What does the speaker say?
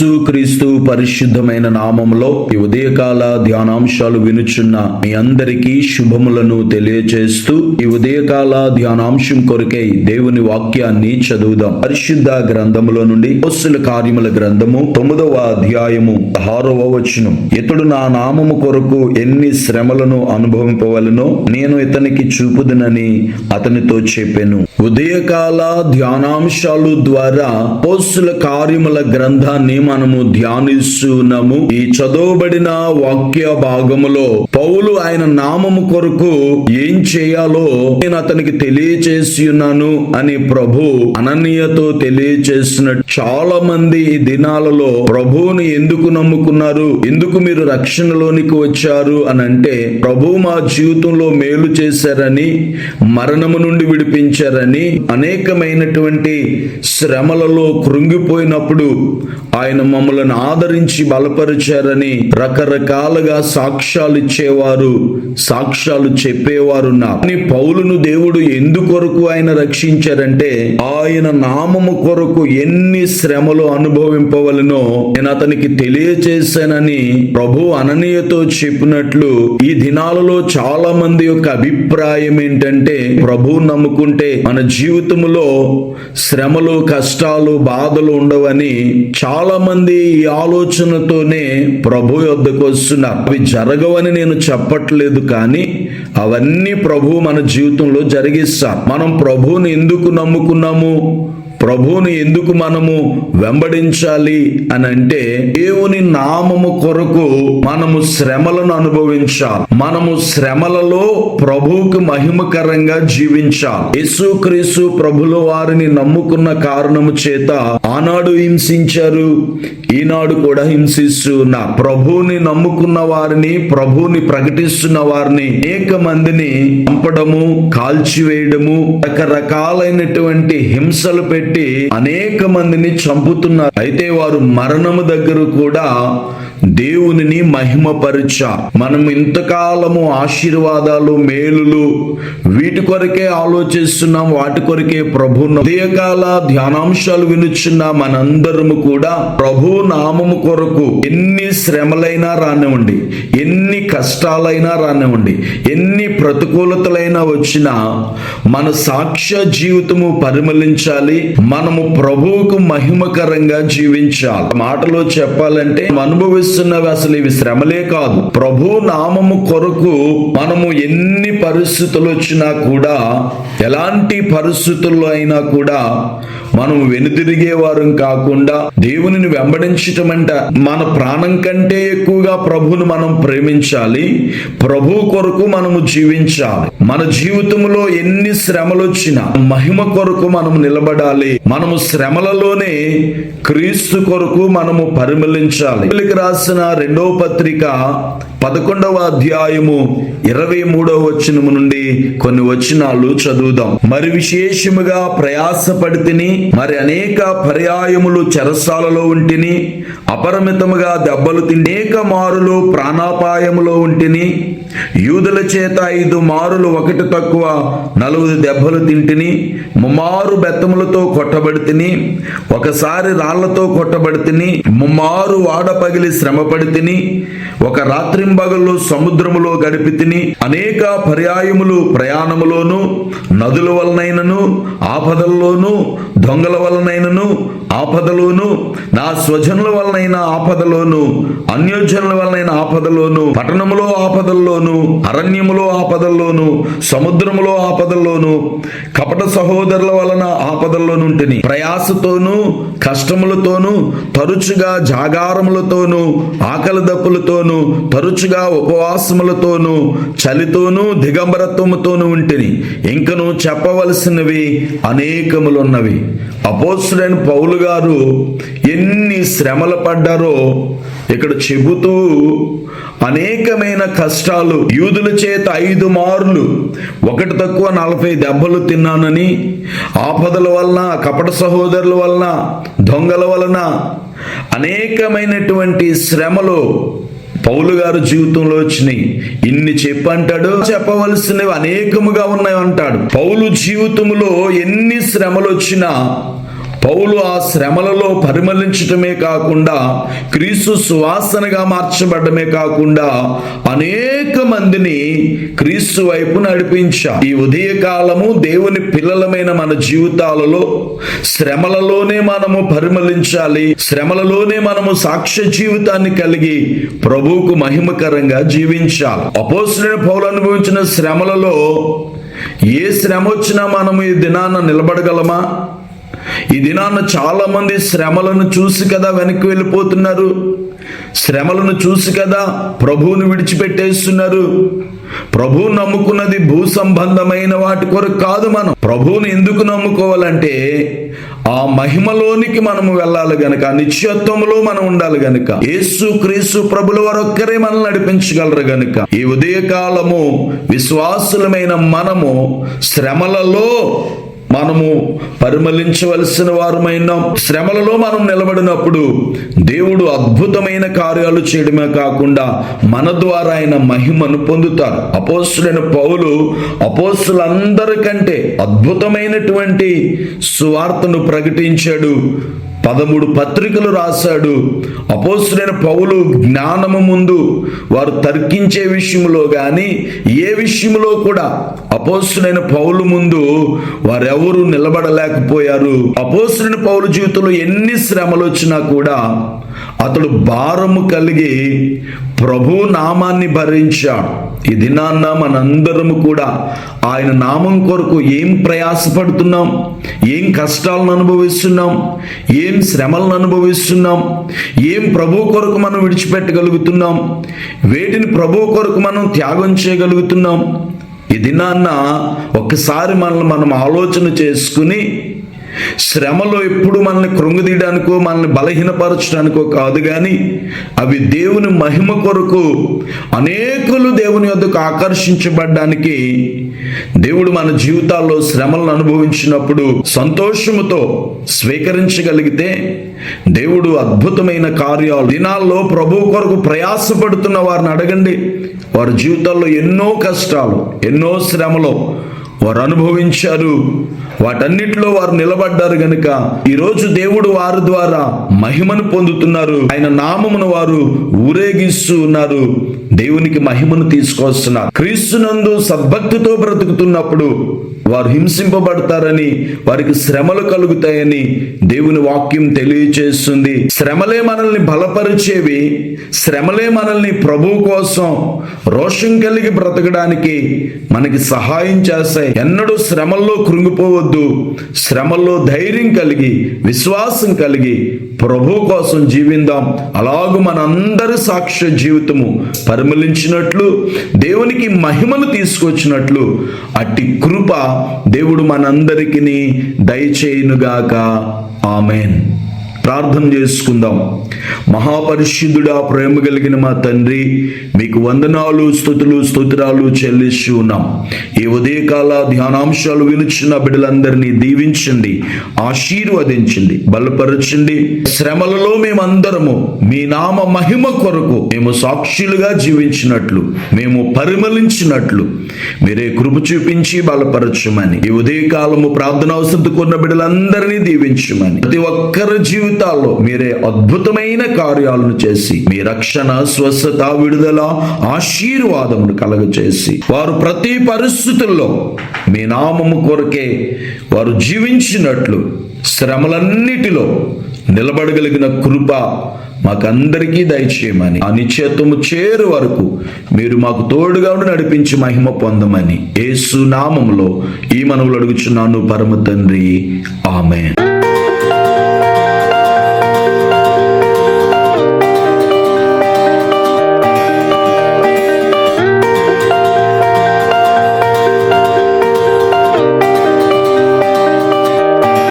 యేసు క్రీస్తు పరిశుద్ధమైన నామములో ఈ ఉదయకాల ధ్యానాంశాలు వినుచున్న మీ అందరికీ శుభములను తెలియచేస్తూ ఈ ఉదయకాల ధ్యానాంశం కొరకై దేవుని వాక్యాన్ని చదువుదాం. పరిశుద్ధ గ్రంథములో నుండి పోస్సుల కార్యముల గ్రంథము తొమ్మిదవ అధ్యాయము ఆరవ వచనం. ఇతడు నా నామము కొరకు ఎన్ని శ్రమలను అనుభవింపవలనో నేను ఇతనికి చూపుదనని అతనితో చెప్పాను. ఉదయకాల ధ్యానాంశాలు ద్వారా పోస్సుల కార్యముల గ్రంథాన్ని మనము ధ్యానిస్తున్నాము. ఈ చదవబడిన వాక్య భాగములో పౌలు ఆయన నామము కొరకు ఏం చేయాలో నేను అతనికి తెలియచేసి ఉన్నాను అని ప్రభు అననీయతో తెలియచేసిన చాలా మంది ఈ దినాలలో ప్రభువుని ఎందుకు నమ్ముకున్నారు? ఎందుకు మీరు రక్షణలోనికి వచ్చారు? అని అంటే ప్రభు మా జీవితంలో మేలు చేశారని మరణము నుండి విడిపించారని అనేకమైనటువంటి శ్రమలలో కృంగిపోయినప్పుడు ఆయన మమ్మల్ని ఆదరించి బలపరిచారని రకరకాలుగా సాక్ష్యాలు ఇచ్చేవారు సాక్ష్యాలు చెప్పేవారు కానీ పౌలును దేవుడు ఎందుకొరకు ఆయన రక్షించారంటే ఆయన నామము కొరకు ఎన్ని శ్రమలు అనుభవింపవలనో నేను అతనికి తెలియచేశానని ప్రభు అననీయతో చెప్పినట్లు ఈ దినాలలో చాలా మంది యొక్క అభిప్రాయం ఏంటంటే ప్రభు నమ్ముకుంటే మన జీవితంలో శ్రమలు కష్టాలు బాధలు ఉండవని చాలా మంది ఈ ఆలోచనతోనే ప్రభు యొద్దకు వస్తున్నారు అవి జరగవని నేను చెప్పట్లేదు కానీ అవన్నీ ప్రభు మన జీవితంలో జరిగిస్తారు మనం ప్రభువుని ఎందుకు నమ్ముకున్నాము? ప్రభువుని ఎందుకు మనము వెంబడించాలి అని అంటే దేవుని నామము కొరకు మనము శ్రమలను అనుభవించాలి. మనము శ్రమలలో ప్రభువుకు మహిమకరంగా జీవించాలి. యేసుక్రీస్తు ప్రభుల వారిని నమ్ముకున్న కారణము చేత ఆనాడు హింసించారు ఈనాడు కూడా హింసిస్తూ ఉన్న ప్రభువుని నమ్ముకున్న వారిని ప్రభువుని ప్రకటిస్తున్న వారిని అనేక మందిని చంపడము కాల్చివేయడము రకరకాలైనటువంటి హింసలు పెట్టి అనేక మందిని చంపుతున్నారు. అయితే వారు మరణము దగ్గర కూడా దేవునిని మహిమపరచ. మనం ఇంతకాలము ఆశీర్వాదాలు మేలులు వీటి కొరకే ఆలోచిస్తున్నాం వాటి కొరకే ప్రభు ఉదయకాల ధ్యానాంశాలు వినుచున్న మనందరము కూడా ప్రభు నామము కొరకు ఎన్ని శ్రమలైనా రానివ్వండి ఎన్ని కష్టాలైనా రానివ్వండి ఎన్ని ప్రతికూలతలైనా వచ్చినా మన సాక్ష్య జీవితము పరిమళించాలి మనము ప్రభువుకు మహిమకరంగా జీవించాలి. మాటలో చెప్పాలంటే అనుభవిస్తున్నవి అసలు ఇవి శ్రమలే కాదు. ప్రభు నామము కొరకు మనము ఎన్ని పరిస్థితులు వచ్చినా కూడా ఎలాంటి పరిస్థితుల్లో అయినా కూడా మనం వెనుదిరిగే వారం కాకుండా దేవునిని వెంబడించటం అంట మన ప్రాణం కంటే ఎక్కువగా ప్రభుని మనం ప్రేమించాలి. ప్రభు కొరకు మనము జీవించాలి. మన జీవితంలో ఎన్ని శ్రమలు వచ్చినా మహిమ కొరకు మనం నిలబడాలి. మనము శ్రమలలోనే క్రీస్తు కొరకు మనము పరిమళించాలి. రాసి రాసిన రెండవ పత్రిక పదకొండవ అధ్యాయము ఇరవై మూడవ వచనము నుండి కొన్ని వచనాలు చదువుదాం. మరి విశేషముగా ప్రయాసపడితిని మరి అనేక పర్యాయములు చెరసాలలో ఉంటిని అపరిమితముగా దెబ్బలు తినేక మారులు ప్రాణాపాయములో ఉంటిని యూదుల చేత ఐదు మారులు ఒకటి తక్కువ నలుగురు దెబ్బలు తింటిని ముమ్మారు బెత్తములతో కొట్టబడితిని ఒకసారి రాళ్ళతో కొట్టబడితిని ముమ్మారు వాడ పగిలి శ్రమపడి తిని ఒక రాత్రింబగళ్ళు సముద్రములో గడిపి తిని అనేక పర్యాయములు ప్రయాణములోను నదుల వలనైనను ఆపదల్లోను దొంగల వలనైనను ఆపదలోను నా స్వజనుల వలనైన ఆపదలోను అన్యోజనుల వలనైన ఆపదలోను పట్టణములో ఆపదల్లోను అరణ్యములో ఆపదల్లోను సముద్రములో ఆపదల్లోను కపట సహోదరుల వలన ఆపదల్లోనుంటిని. ప్రయాసతోను కష్టములతోను తరచుగా జాగారములతోనూ ఆకలి దప్పులతోను తరచుగా ఉపవాసములతోనూ చలితోనూ దిగంబరత్వముతోనూ ఉంటిని. ఇంకను చెప్పవలసినవి అనేకములున్నవి. అపోసుడైన పౌలు గారు ఎన్ని శ్రమలు పడ్డారో ఇక్కడ చెబుతూ అనేకమైన కష్టాలు యూదుల చేత ఐదు మార్లు ఒకటి తక్కువ నలభై దెబ్బలు తిన్నానని ఆపదల వలన కపట సహోదరుల వలన దొంగల వలన అనేకమైనటువంటి శ్రమలు పౌలు గారు జీవితంలో వచ్చినాయి. ఇన్ని చెప్పంటాడు చెప్పవలసినవి అనేకముగా ఉన్నాయి అంటాడు పౌలు జీవితంలో ఎన్ని శ్రమలు వచ్చినా పౌలు ఆ శ్రమలలో పరిమళించటమే కాకుండా క్రీస్తు సువాసనగా మార్చబడమే కాకుండా అనేక మందిని క్రీస్తు వైపు నడిపించా. ఈ ఉదయకాలము దేవుని పిల్లలమైన మన జీవితాలలో శ్రమలలోనే మనము పరిమళించాలి. శ్రమలలోనే మనము సాక్ష్య జీవితాన్ని కలిగి ప్రభువుకు మహిమకరంగా జీవించాలి. అపోసిన పౌలు అనుభవించిన శ్రమలలో ఏ శ్రమ వచ్చినా మనము ఈ దినాన నిలబడగలమా? ఈ దినాన చాలా మంది శ్రమలను చూసి కదా వెనక్కి వెళ్ళిపోతున్నారు. శ్రమలను చూసి కదా ప్రభువుని విడిచిపెట్టేస్తున్నారు. ప్రభువు నమ్ముకున్నది భూ సంబంధమైన వాటి కొరకు కాదు మనం. ప్రభువుని ఎందుకు నమ్ముకోవాలంటే ఆ మహిమలోనికి మనము వెళ్ళాలి గనక నిత్యత్వంలో మనం ఉండాలి గనక. యేసు క్రీస్తు ప్రభుల వారొక్కరే మనల్ని నడిపించగలరు గనుక. ఈ ఉదయకాలము విశ్వాసులమైన మనము శ్రమలలో మనము పరిమళించవలసిన వారమైన శ్రమలలో మనం నిలబడినప్పుడు దేవుడు అద్భుతమైన కార్యాలు చేయడమే కాకుండా మన ద్వారా ఆయన మహిమను పొందుతారు అపోస్తులైన పౌలు అపోస్తులందరికంటే అద్భుతమైనటువంటి సువార్తను ప్రకటించాడు. పదమూడు పత్రికలు రాశాడు. అపోస్తులైన పౌలు జ్ఞానము ముందు వారు తర్కించే విషయంలో కానీ ఏ విషయంలో కూడా అపోస్తులైన పౌలు ముందు వారెవరు నిలబడలేకపోయారు. అపోస్తులైన పౌలు జీవితంలో ఎన్ని శ్రమలు వచ్చినా కూడా అతడు భారము కలిగి ప్రభు నామాన్ని భరించాడు. ఈ దినాన్న మనందరము కూడా ఆయన నామం కొరకు ఏం ప్రయాసపడుతున్నాం? ఏం కష్టాలను అనుభవిస్తున్నాం? ఏం శ్రమలను అనుభవిస్తున్నాం? ఏం ప్రభు కొరకు మనం విడిచిపెట్టగలుగుతున్నాం? వేటిని ప్రభు కొరకు మనం త్యాగం చేయగలుగుతున్నాం? ఈ దినాన్న ఒకసారి మనల్ని మనం ఆలోచన చేసుకుని శ్రమలో ఎప్పుడు మనల్ని కృంగదీయడానికో మనల్ని బలహీనపరచడానికో కాదు కానీ అవి దేవుని మహిమ కొరకు అనేకులు దేవుని వద్దకు ఆకర్షించబడ్డానికి దేవుడు మన జీవితాల్లో శ్రమలను అనుభవించినప్పుడు సంతోషముతో స్వీకరించగలిగితే దేవుడు అద్భుతమైన కార్యాలు. దినాల్లో ప్రభు కొరకు ప్రయాసపడుతున్న వారిని అడగండి. వారి జీవితాల్లో ఎన్నో కష్టాలు ఎన్నో శ్రమలు వారు అనుభవించారు. వాటన్నిటిలో వారు నిలబడ్డారు గనుక ఈరోజు దేవుడు వారి ద్వారా మహిమను పొందుతున్నారు. ఆయన నామమును వారు ఊరేగిస్తూ ఉన్నారు. దేవునికి మహిమను తీసుకొస్తున్నారు. క్రీస్తునందు సద్భక్తితో బ్రతుకుతున్నప్పుడు వారు హింసింపబడతారని వారికి శ్రమలు కలుగుతాయని దేవుని వాక్యం తెలియచేస్తుంది. శ్రమలే మనల్ని బలపరిచేవి శ్రమలే మనల్ని ప్రభు కోసం రోషం కలిగి బ్రతకడానికి మనకి సహాయం చేస్తాయి. ఎన్నడూ శ్రమల్లో కృంగిపోవద్దు. శ్రమల్లో ధైర్యం కలిగి విశ్వాసం కలిగి ప్రభు కోసం జీవిందాం. అలాగూ మనందరి సాక్ష్య జీవితము పరిమళించినట్లు దేవునికి మహిమను తీసుకొచ్చినట్లు అట్టి కృప దేవుడు మనందరికీ దయచేయునుగాక. ఆమెన్. ప్రార్థన చేసుకుందాం. మహాపరిశుద్ధుడా ప్రేమ కలిగిన మా తండ్రి మీకు వందనాలు స్థుతులు స్తోత్రాలు చెల్లిస్తూ ఉన్నాం. ఈ ఉదయకాల ధ్యానాంశాలు వినుచున్న బిడ్డలందరినీ దీవించండి ఆశీర్వదించండి బలపరచండి. శ్రమలలో మేమందరము మీ నామ మహిమ కొరకు మేము సాక్షులుగా జీవించినట్లు మేము పరిమళించినట్లు మీరే కృప చూపించి బలపరచమని. ఈ ఉదయకాలము ప్రార్థన అవసరం కొన్న బిడ్డలందరినీ దీవించమని. ప్రతి ఒక్కరి జీవితాల్లో మీరే అద్భుతమైన కార్యాలను చేసి మీ రక్షణ స్వస్థత విడుదల ఆశీర్వాదమును కలగచేసి వారు ప్రతి పరిస్థితుల్లో మీ నామము కొరకే వారు జీవించినట్లు శ్రమలన్నిటిలో నిలబడగలిగిన కృప మాకందరికీ దయచేయమని ఆ నిశ్చేతము చేరు వరకు మీరు మాకు తోడుగా ఉండి నడిపించి మహిమ పొందమని యేసు నామములో ఈ మనవులు అడుగుచున్నాను పరమ తండ్రి. ఆమె